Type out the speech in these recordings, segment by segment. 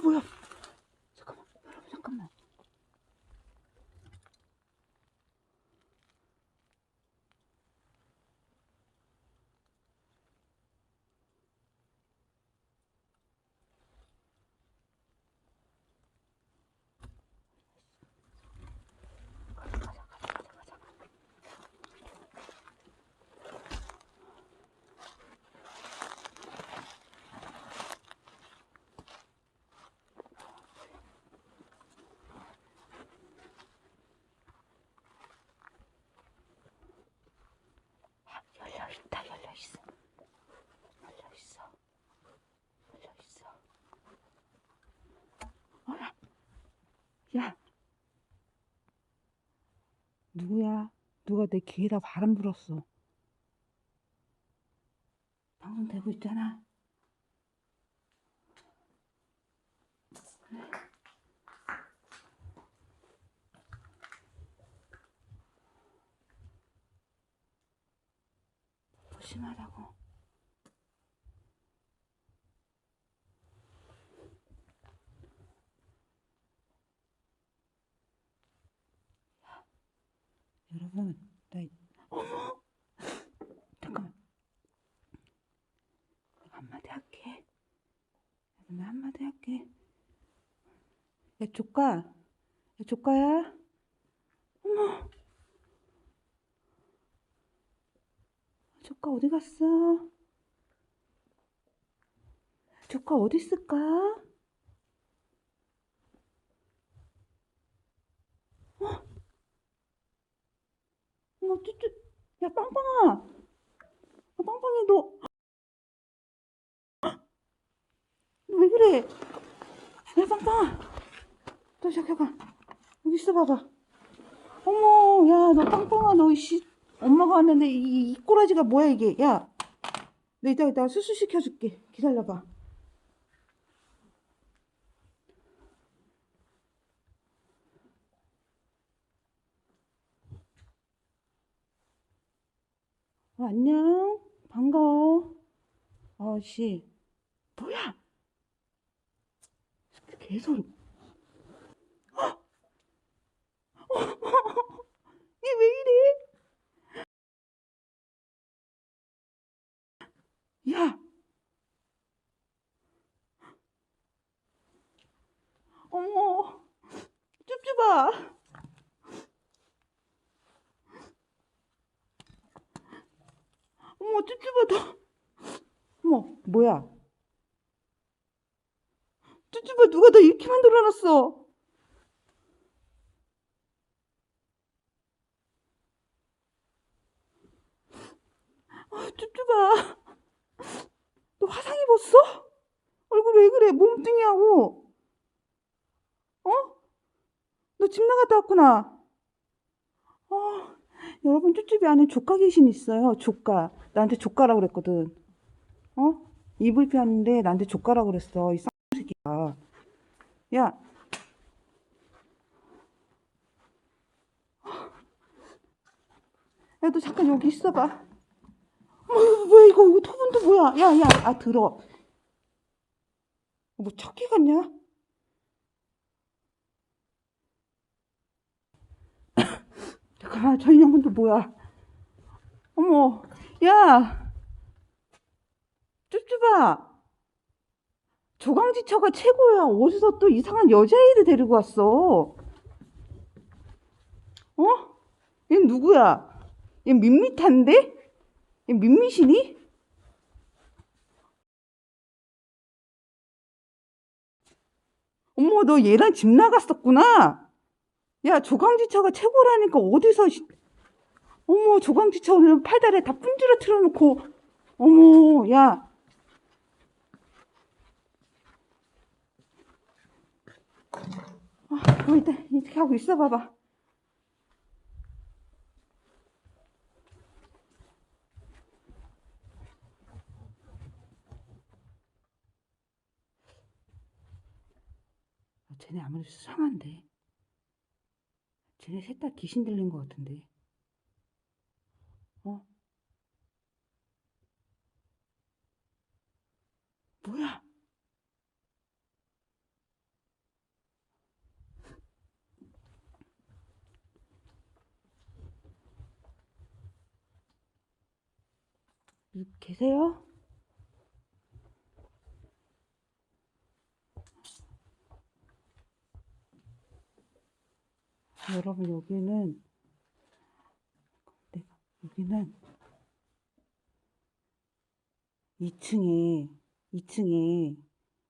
뭐야 저거 뭐야 잠깐만 여러분 잠깐만 가자 가자 가자 가자 가자 열려 있다 열려 있어 열려 있어 열려 있어 어라 야 누가 내 귀에다 바람 불었어. 방송 되고 있잖아. 조심하라고. 여러분, 나, 이- 어머! 잠깐만. 내가 한마디 할게. 내가 한마디 할게. 야, 조카. 야, 조카야? 어머! 조카 어디 갔어? 조카 어디 있을까? 어머, 쭈쭈. 야, 빵빵아. 아, 빵빵이 너. 왜 그래? 야, 빵빵아. 너 잠깐만. 여기 있어 봐봐. 어머, 야, 너 빵빵아, 너, 이씨. 엄마가 왔는데, 이, 이 꼬라지가 뭐야, 이게. 야. 너 이따, 이따 수술 시켜줄게. 기다려봐. 어, 안녕. 반가워. 아씨. 뭐야? 개소리. 얘 왜 이래? 야. 어머. 쭈쭈봐. 어머, 쭈쭈봐, 너. 어머, 뭐야? 쭈쭈봐, 누가 너 이렇게 만들어놨어? 아, 쭈쭈봐. 너 화상 입었어? 얼굴 왜 그래? 몸뚱이하고. 어? 너 집 나갔다 왔구나. 어, 여러분, 쭈쭈비 안에 조카 귀신 있어요. 조카. 나한테 조카라고 그랬거든. 어? EVP 하는데 나한테 조카라고 그랬어. 이 쌍새끼야. 야. 야, 너 잠깐 여기 있어봐. 어, 뭐야, 이거, 이거 토분도 뭐야? 야, 야, 아, 들어. 뭐, 척기 같냐? 잠깐만, 저 인형은 또 뭐야? 어머, 야! 쭈쭈봐! 조강지처가 최고야. 어디서 또 이상한 여자애를 데리고 왔어? 어? 얘 누구야? 얘 밋밋한데? 얘 밋밋이니? 어머, 너 얘랑 집 나갔었구나? 야, 조강지처가 최고라니까 어디서, 씨- 어머, 조강지처 오늘 팔다리에 다 분지러 틀어놓고, 어머, 야. 아, 어, 일단 이렇게 하고 있어 봐봐. 쟤네 아무래도 수상한데. 쟤네 셋 다 귀신 들린 것 같은데. 어? 뭐야? 계세요? 여러분 여기는 내가 여기는 2층에 2층에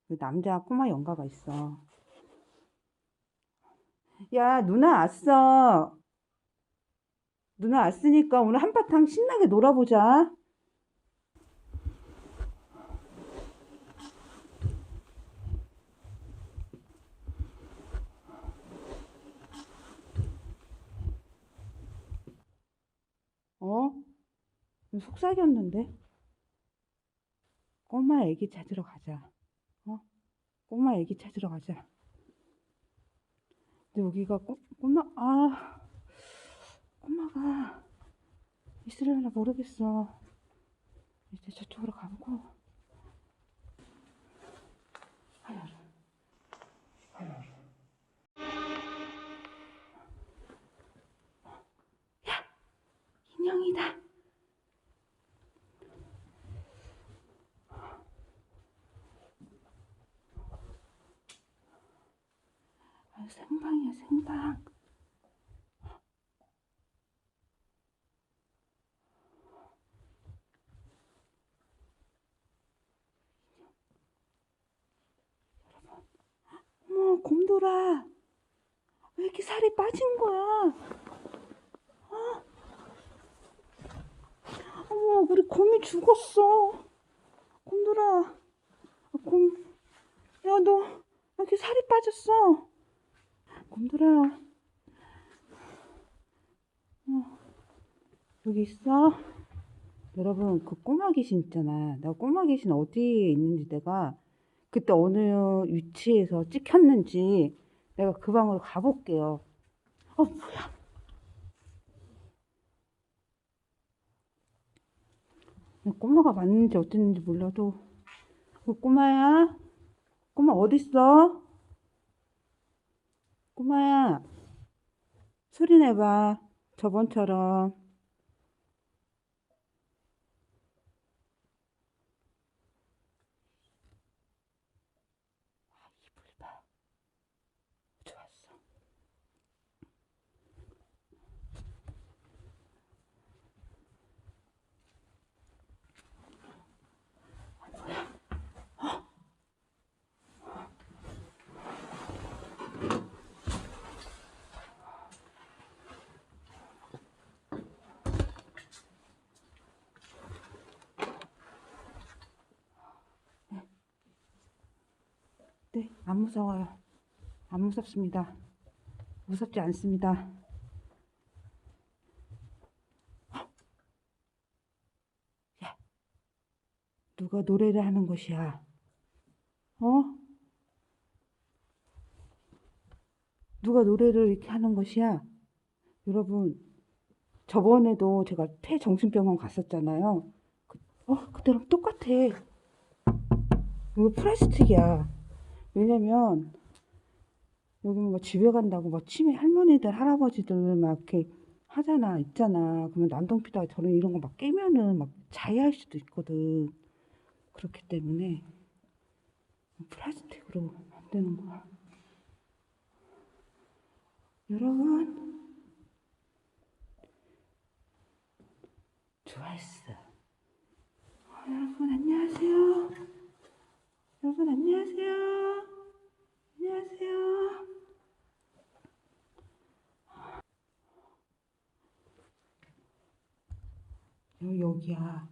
그 남자 꼬마 연가가 있어. 야 누나 왔어. 누나 왔으니까 오늘 한바탕 신나게 놀아보자. 어? 속삭였는데? 꼬마 애기 찾으러 가자. 어? 꼬마 애기 찾으러 가자. 근데 여기가 꼬, 꼬마, 아, 꼬마가 있으려나 모르겠어. 이제 저쪽으로 가보고. 아유, 야! 인형이다. 아, 생방이야, 생방. 어머, 곰돌아. 왜 이렇게 살이 빠진 거야? 어? 어머, 우리 곰이 죽었어. 곰돌아. 아, 곰, 야, 너, 왜 이렇게 살이 빠졌어? 곰돌아. 어, 여기 있어? 여러분, 그 꼬마 귀신 있잖아. 내가 꼬마 귀신 어디에 있는지 내가 그때 어느 위치에서 찍혔는지 내가 그 방으로 가볼게요. 어, 뭐야. 꼬마가 맞는지 어땠는지 몰라도 그 꼬마야? 꼬마 어딨어? 꼬마야 소리 내봐. 저번처럼 네, 안 무서워요. 안 무섭습니다. 무섭지 않습니다. 헉! 야, 누가 노래를 하는 것이야? 어? 누가 노래를 이렇게 하는 것이야? 여러분, 저번에도 제가 폐정신병원 갔었잖아요. 그, 어, 그때랑 똑같아. 이거 플라스틱이야. 왜냐면 여기 뭐 집에 간다고 막 치매 할머니들 할아버지들 막 이렇게 하잖아 있잖아. 그러면 난동피다가 저런 이런 거 막 깨면은 막 자해할 수도 있거든. 그렇기 때문에 플라스틱으로 만드는 거야. 여러분 좋아했어. 어, 여러분 안녕하세요 여러분 안녕하세요. 안녕하세요. 여, 여기야.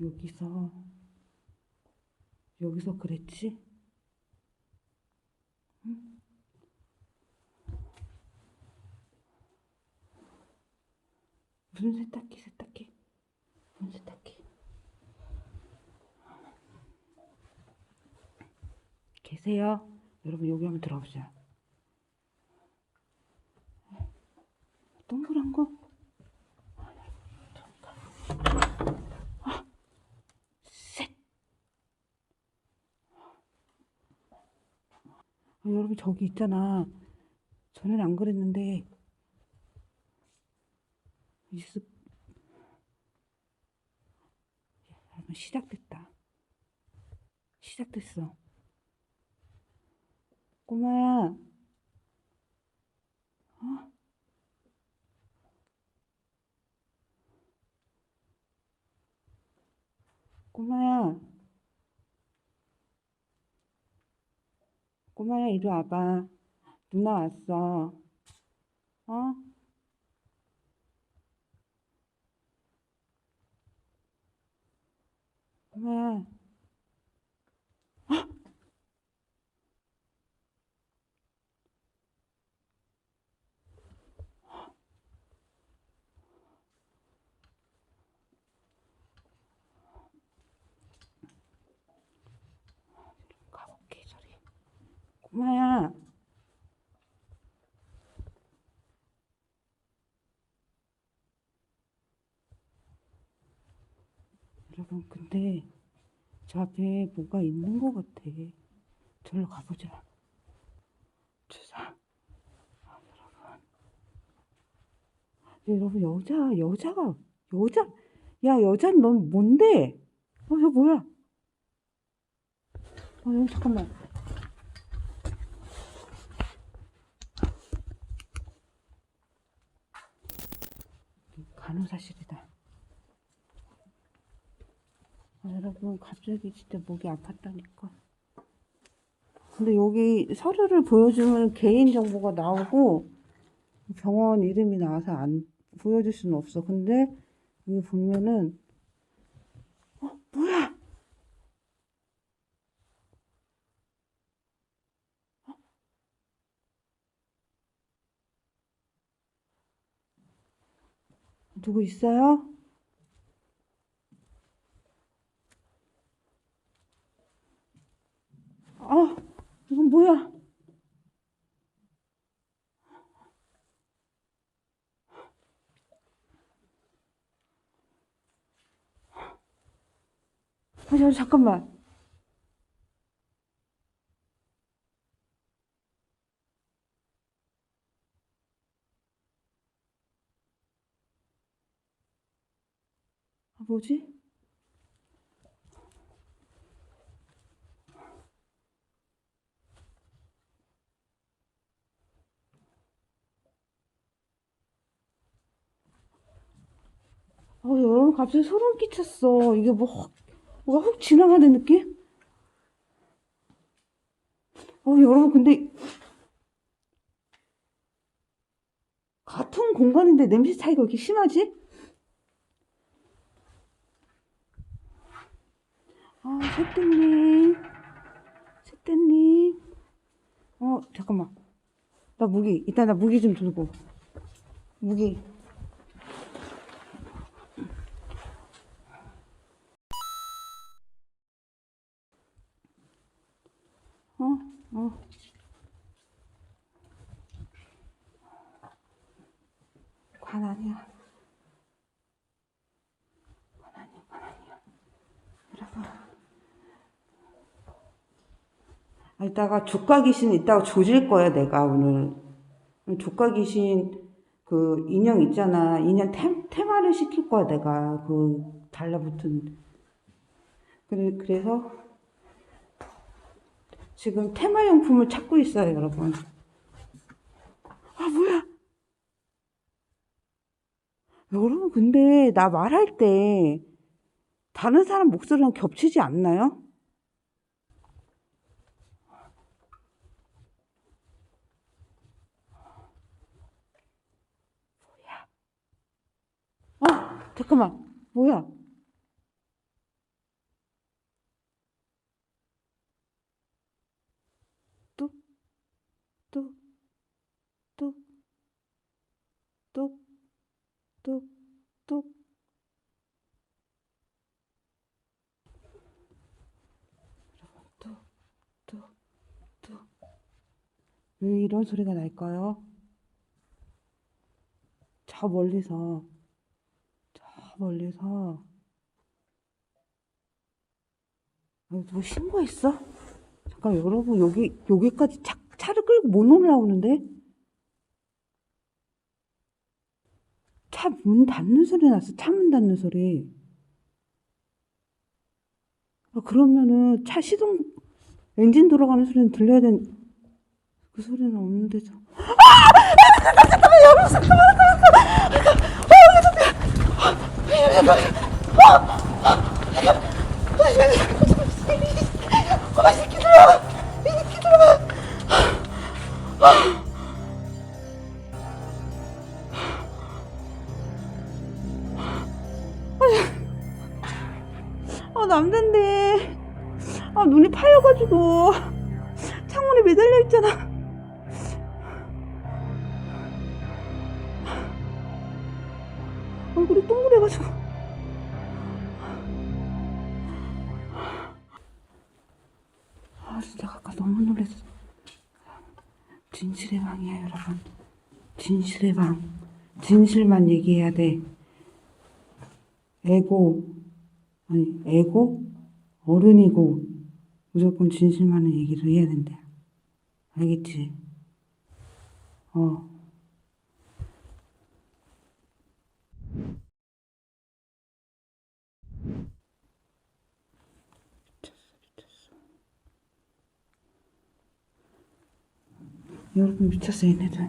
여기서 여기서 그랬지? 응? 무슨 세탁기 세탁기 무슨 세탁기 계세요? 여러분 여기 한번 들어보자. 동그란 거? 아, 셋. 아, 여러분 저기 있잖아. 전엔 안 그랬는데 있어. 여러분 시작됐다. 시작됐어. 꼬마야. 어? 꼬마야. 꼬마야, 이리 와봐. 누나 왔어. 어? 꼬마야. 가볼게, 저리. 꼬 마야. 여러분, 근데 저 앞에 뭐가 있는 것 같아. 절로 가보자. 아, 여러분. 여자, 여자가, 여자, 야, 여자는 넌 뭔데? 어, 저 뭐야? 어, 잠깐만. 간호사실이다. 아, 여러분, 갑자기 진짜 목이 아팠다니까. 근데 여기 서류를 보여주면 개인정보가 나오고 병원 이름이 나와서 안 보여줄 수는 없어. 근데 여기 보면은, 어, 뭐야? 누구 있어요? 아, 이건 뭐야? 아, 저, 잠깐만. 아, 뭐지? 아, 여러분 갑자기 소름 끼쳤어. 이게 뭐, 확, 뭐가 훅 지나가는 느낌? 어, 여러분, 근데, 같은 공간인데 냄새 차이가 왜 이렇게 심하지? 아, 새떼님. 새떼님. 어, 잠깐만. 나 무기, 이따 나 무기 좀 들고. 무기. 어, 어. 관 아니야. 관 아니야, 관 아니야. 여러분. 아, 이따가 조카 귀신 이따가 조질 거야, 내가 오늘. 조카 귀신 그 인형 있잖아. 인형 테, 테마를 시킬 거야, 내가. 그 달라붙은. 그래, 그래서 지금 테마용품을 찾고 있어요, 여러분. 아, 뭐야? 여러분, 근데 나 말할 때 다른 사람 목소리랑 겹치지 않나요? 뭐야? 아, 잠깐만. 뭐야? 뚝, 뚝, 뚝, 뚝, 뚝, 뚝. 왜 이런 소리가 날까요? 저 멀리서, 저 멀리서. 아, 누구 신고했어? 잠깐 여러분 여기 여기까지 차, 차를 끌고 못 올라오는데 차 문 닫는 소리 났어 차 문 닫는 소리 아, 그러면은 차 시동 엔진 돌아가는 소리는 들려야 된. 그 소리는 없는데 저. 아 남잔데. 아 눈이 파여가지고 창문에 매달려 있잖아. 얼굴이 동그래가지고. 아 진짜 아까 너무 놀랐어. 진실의 방이야 여러분. 진실의 방. 진실만 얘기해야 돼. 에고 아니 에고 어른이고 무조건 진실만을 얘기를 해야 된대. 알겠지? 어. 여러분 미쳤어 얘네들.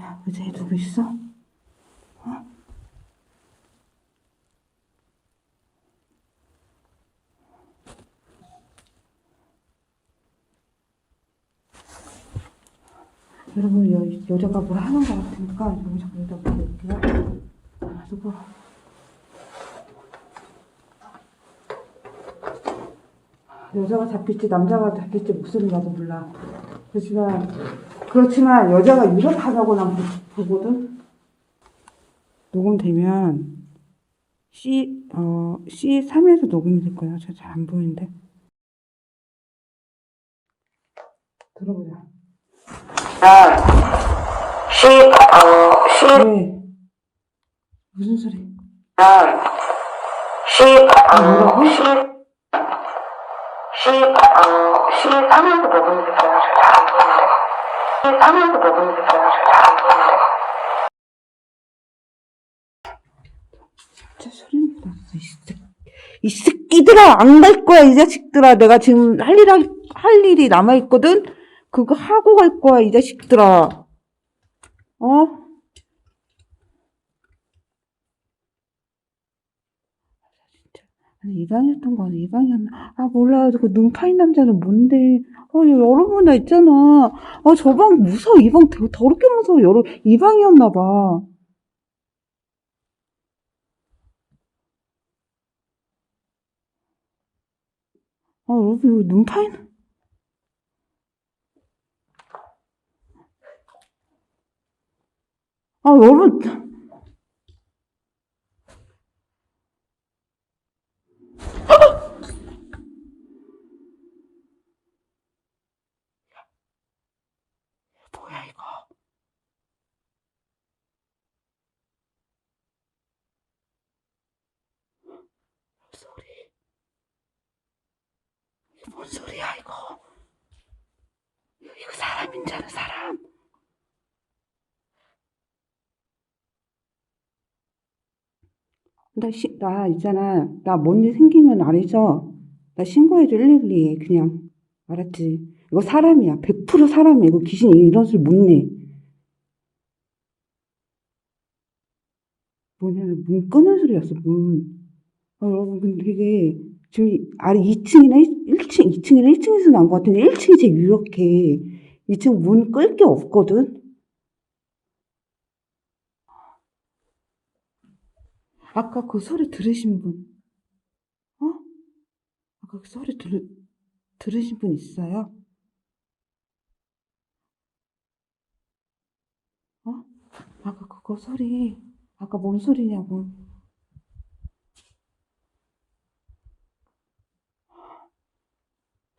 야 의자에 누구 있어? 어? 여러분 여, 여자가 뭘 하는 것 같으니까 여기 자꾸 여기다 볼게요. 아, 누구? 여자가 잡힐지 남자가 잡힐지 목소리 나도 몰라. 그렇지만 그렇지만 여자가 유력하다고 난 보거든. 녹음되면 C 어 C3에서 녹음이 될 거야. 저 잘 안 보이는데. 들어보자. 야, C 어 C 네. 무슨 소리? 야, C 어 아, C 이 진짜 소름 새끼. 이 새끼들아, 안 갈 거야, 이 자식들아. 내가 지금 할 일, 할, 할 일이 남아있거든? 그거 하고 갈 거야, 이 자식들아. 어? 이방이었던 거 아니야? 이방이었나? 아, 몰라. 그 눈 파인 남자는 뭔데? 어, 여러분, 나 있잖아. 아, 저 방 무서워. 이 방 더럽게 무서워. 여러, 이방이었나 봐. 아, 여러분, 이거 눈 파인. 아, 여러분. 뭐야, 이거. 소리. 이게 뭔 소리야, 이거. 이거, 사람인 줄 알아, 사람. 나, 시, 나 있잖아. 나 뭔 일 생기면 알죠? 나 신고해줘, 112에. 그냥. 알았지? 이거 사람이야. 100% 사람이야. 이거 귀신이 이런 소리 못 내. 뭐냐면, 문 끄는 소리였어, 문. 아, 여러분, 근데 되게, 지금 이- 아래 2층이나 1층, 2층이나 1층에서 난것 같은데, 1층이 제일 유력해. 2층 문 끌 게 없거든? 아까 그 소리 들으신 분, 어? 아까 그 소리 들, 들으신 분 있어요? 어? 아까 그거 소리, 아까 뭔 소리냐고.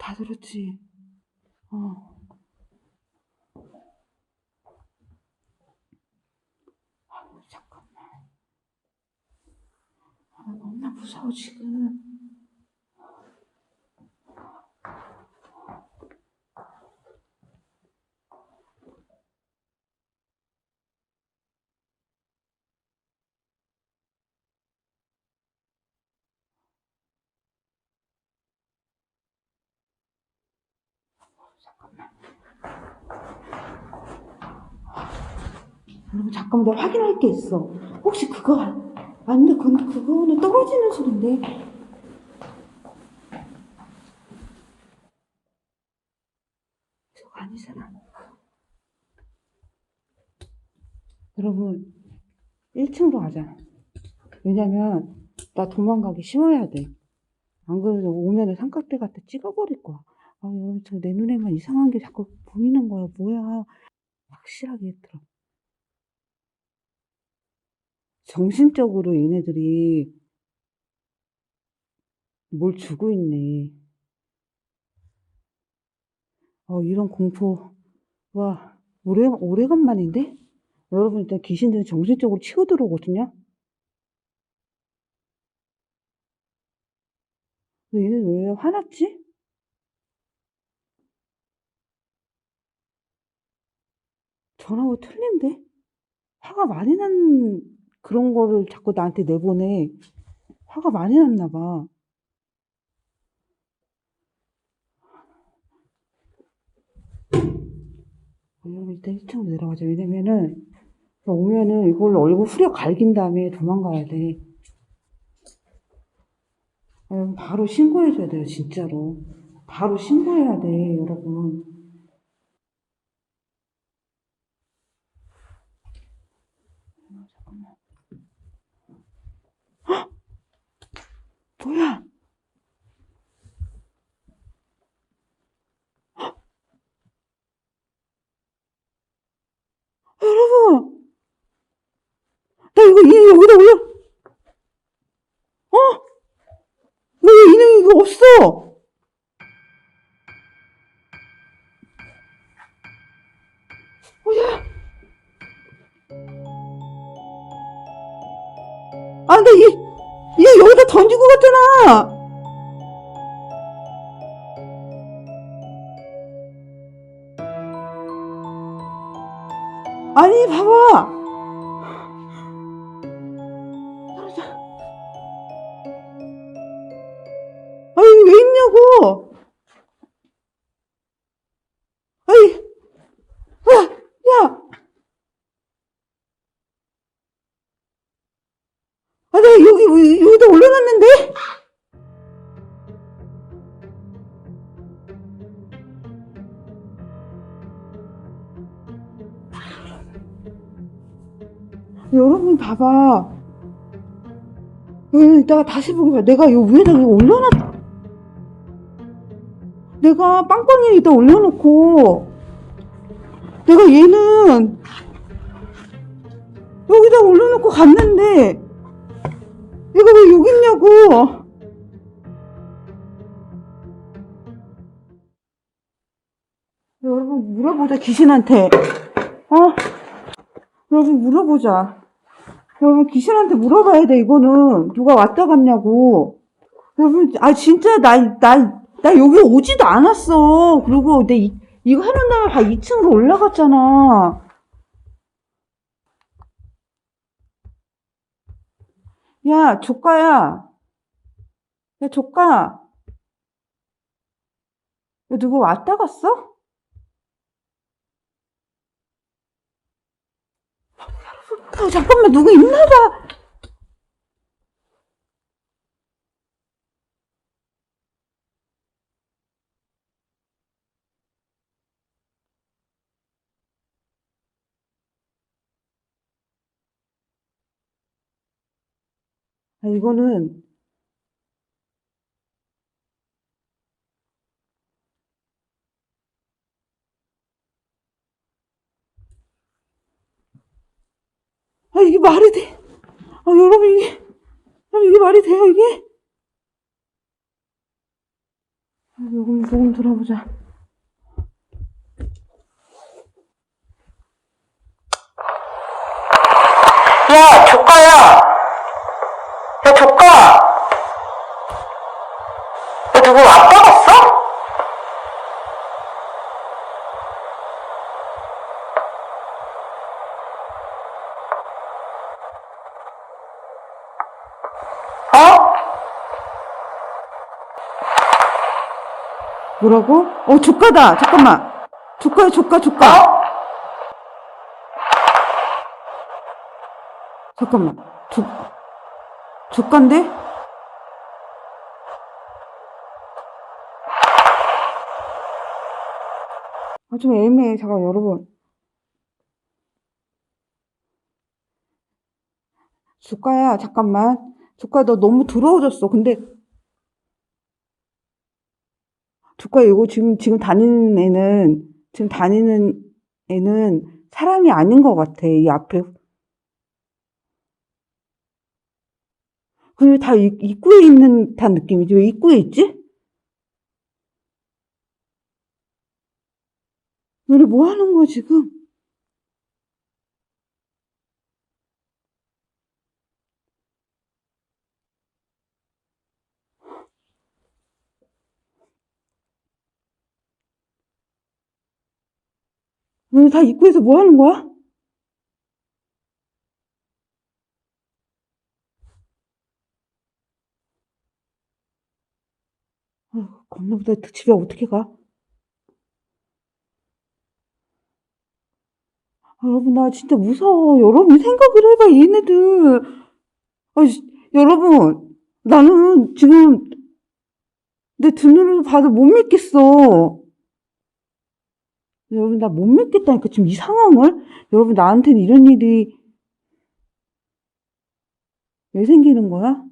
다 들었지? 어. 아, 잠깐만. 아, 너무나 무서워, 지금. 여러분 잠깐만 나 확인할 게 있어. 혹시 그거 안- 아닌데 그 그거는 떨어지는 소린데. 아니잖아. 여러분 1층으로 가자. 왜냐면 나 도망가기 쉬워야 돼. 안 그러면 오면은 삼각대 갖다 찍어버릴 거야. 아, 여러분 저 내 눈에만 이상한 게 자꾸 보이는 거야. 뭐야? 확실하게 들어. 정신적으로 얘네들이 뭘 주고 있네. 어, 이런 공포. 와, 오래, 오래간만인데? 여러분, 일단 귀신들은 정신적으로 치고 들어오거든요? 근데 얘네 왜 화났지? 전화가 틀린데? 화가 많이 난 그런 거를 자꾸 나한테 내보내. 화가 많이 났나 봐. 일단 1층으로 내려가자. 왜냐면은 오면은 이걸로 얼굴 후려 갈긴 다음에 도망가야 돼. 아, 바로 신고해줘야 돼요, 진짜로. 바로 신고해야 돼, 여러분. 잠깐만. 헉! 뭐야? 헉! 여러분! 나 이거 이 여기다 올려. 어? 왜 인형 이거 없어? 어, 여러분, 봐봐. 이따가 다시 보기 봐. 내가 요 위에다 이거 올려놨, 내가 빵빵이에 이따 올려놓고, 내가 얘는 여기다 올려놓고 갔는데, 얘가 왜 여기 있냐고! 여러분, 물어보자, 귀신한테. 어? 여러분, 물어보자. 여러분, 귀신한테 물어봐야 돼, 이거는. 누가 왔다 갔냐고. 여러분, 아, 진짜, 나, 나, 나 여기 오지도 않았어. 그리고 내, 이, 이거 해놓은 다음에 다 2층으로 올라갔잖아. 야, 조카야. 야, 조카. 야, 누구 왔다 갔어? 아, 잠깐만, 누구 있나 봐. 아, 이거는, 아, 이게 말이 돼. 아, 여러분, 이게, 여러분, 이게 말이 돼요, 이게? 아, 녹음, 녹음 들어보자. 야, 조카야. 야, 조카. 너 누구 왔다 갔어? 어? 뭐라고? 어, 조카다. 잠깐만. 조카야, 조카, 조카. 어? 잠깐만. 주, 주가인데? 아, 좀 애매해. 잠깐, 여러분. 주가야, 잠깐만. 주가, 너 너무 더러워졌어. 근데, 주가, 이거 지금, 지금 다니는 애는, 지금 다니는 애는 사람이 아닌 것 같아. 이 앞에. 근데 다 입- 입구에 있는 듯한 느낌이지. 왜 입구에 있지? 너네 뭐 하는 거야, 지금? 너네 다 입구에서 뭐 하는 거야? 아휴, 겁나보다 집에 어떻게 가? 아, 여러분, 나 진짜 무서워. 여러분, 생각을 해봐, 얘네들. 아, 씨, 여러분, 나는 지금 내두 눈으로 봐도 못 믿겠어. 여러분, 나 못 믿겠다니까, 지금 이 상황을? 여러분, 나한테는 이런 일이 왜 생기는 거야?